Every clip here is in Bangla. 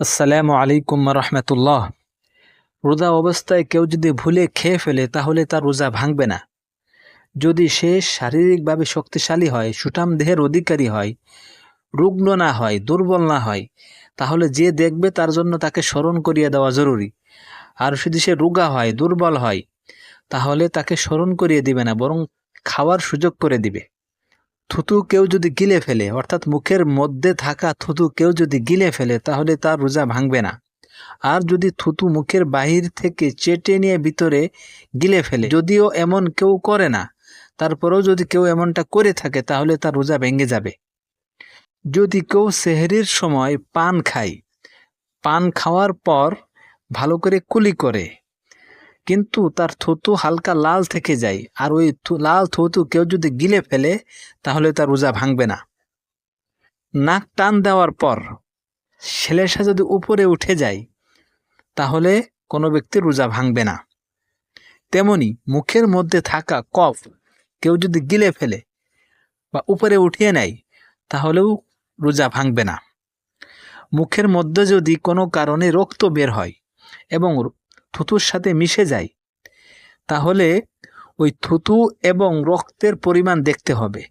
আসসালামু আলাইকুম রহমতুল্লাহ রোজা অবস্থায় কেউ যদি ভুলে খেয়ে ফেলে, তাহলে তার রোজা ভাঙবে না। যদি সে শারীরিকভাবে শক্তিশালী হয়, সুঠাম দেহের অধিকারী হয়, রুগ্ন না হয়, দুর্বল না হয়, তাহলে যে দেখবে তার জন্য তাকে স্মরণ করিয়ে দেওয়া জরুরি। আর যদি সে রোগা হয়, দুর্বল হয়, তাহলে তাকে স্মরণ করিয়ে দিবে না, বরং খাওয়ার সুযোগ করে দিবে। থুতু কেউ যদি গিলে ফেলে, অর্থাৎ মুখের মধ্যে থাকা থুতু কেউ যদি গিলে ফেলে, তাহলে তার রোজা ভাঙবে না। আর যদি থুতু মুখের বাহির থেকে চেটে নিয়ে ভিতরে গিলে ফেলে, যদিও এমন কেউ করে না, তারপরেও যদি কেউ এমনটা করে থাকে, তাহলে তার রোজা ভেঙে যাবে। যদি কেউ সেহরির সময় পান খায়, পান খাওয়ার পর ভালো করে কুলি করে কিন্তু তার থুতু হালকা লাল থেকে যায়। আর ওই লাল থুতু কেউ যদি গিলে ফেলে, তাহলে তার রোজা ভাঙবে না। নাক টান দেওয়ার পর ছেলেসা যদি উপরে উঠে যায়, তাহলে কোনো ব্যক্তির রোজা ভাঙবে না। তেমনি মুখের মধ্যে থাকা কফ কেউ যদি গিলে ফেলে বা উপরে উঠিয়ে নেয়, তাহলেও রোজা ভাঙবে না। মুখের মধ্যে যদি কোনো কারণে রক্ত বের হয় এবং থুতুর সাথে মিশে যায়। তাহলে ওই থুতু এবং রক্তের পরিমাণ দেখতে হবে।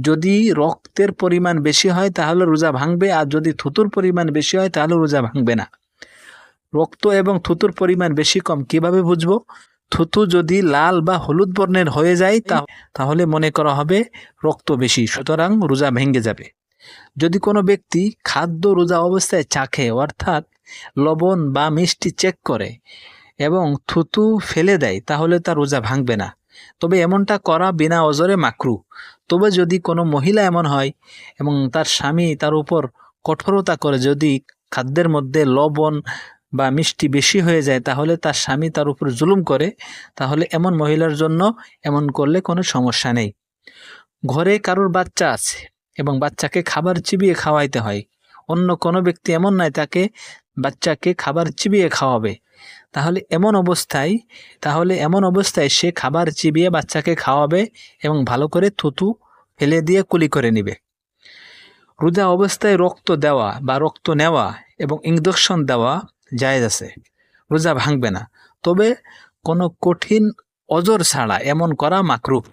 যদি রক্তের পরিমাণ বেশি হয়, তাহলে রোজা ভাঙবে, আর যদি থুতুর পরিমাণ বেশি হয়, তাহলে রোজা ভাঙবে না। রক্ত এবং থুতুর পরিমাণ বেশি কম কীভাবে বুঝব? থুতু যদি লাল বা হলুদ বর্ণের হয়ে যায়, তা- তাহলে মনে করা হবে রক্ত বেশি, সুতরাং রোজা ভেঙে যাবে। যদি কোনো ব্যক্তি খাদ্য রোজা অবস্থায় চাখে অর্থাৎ লবণ বা মিষ্টি চেক করে এবং থুতু ফেলে দেয়, তাহলে তার রোজা ভাঙবে না। তবে এমনটা করা বিনা অজরে মাকরু। তবে যদি কোনো মহিলা এমন হয় এবং তার স্বামী তার উপর কঠোরতা করে, যদি খাদ্যের মধ্যে লবণ বা মিষ্টি বেশি হয়ে যায়, তাহলে তার স্বামী তার উপর জুলুম করে, তাহলে এমন মহিলার জন্য এমন করলে কোনো সমস্যা নেই। ঘরে কারোর বাচ্চা আছে এবং বাচ্চাকে খাবার চিবিয়ে খাওয়াইতে হয়। অন্য কোনো ব্যক্তি এমন নয়, তাকে বাচ্চাকে খাবার চিবিয়ে খাওয়াবে। তাহলে এমন অবস্থায়, তাহলে এমন অবস্থায় সে খাবার চিবিয়ে বাচ্চাকে খাওয়াবে এবং ভালো করে থুতু ফেলে দিয়ে কুলি করে নেবে। রোজা অবস্থায় রক্ত দেওয়া বা রক্ত নেওয়া এবং ইঞ্জেকশন দেওয়া জায়েজ আছে। রোজা ভাঙবে না। তবে কোনো কঠিন অজর ছাড়া এমন করা মাকরুফ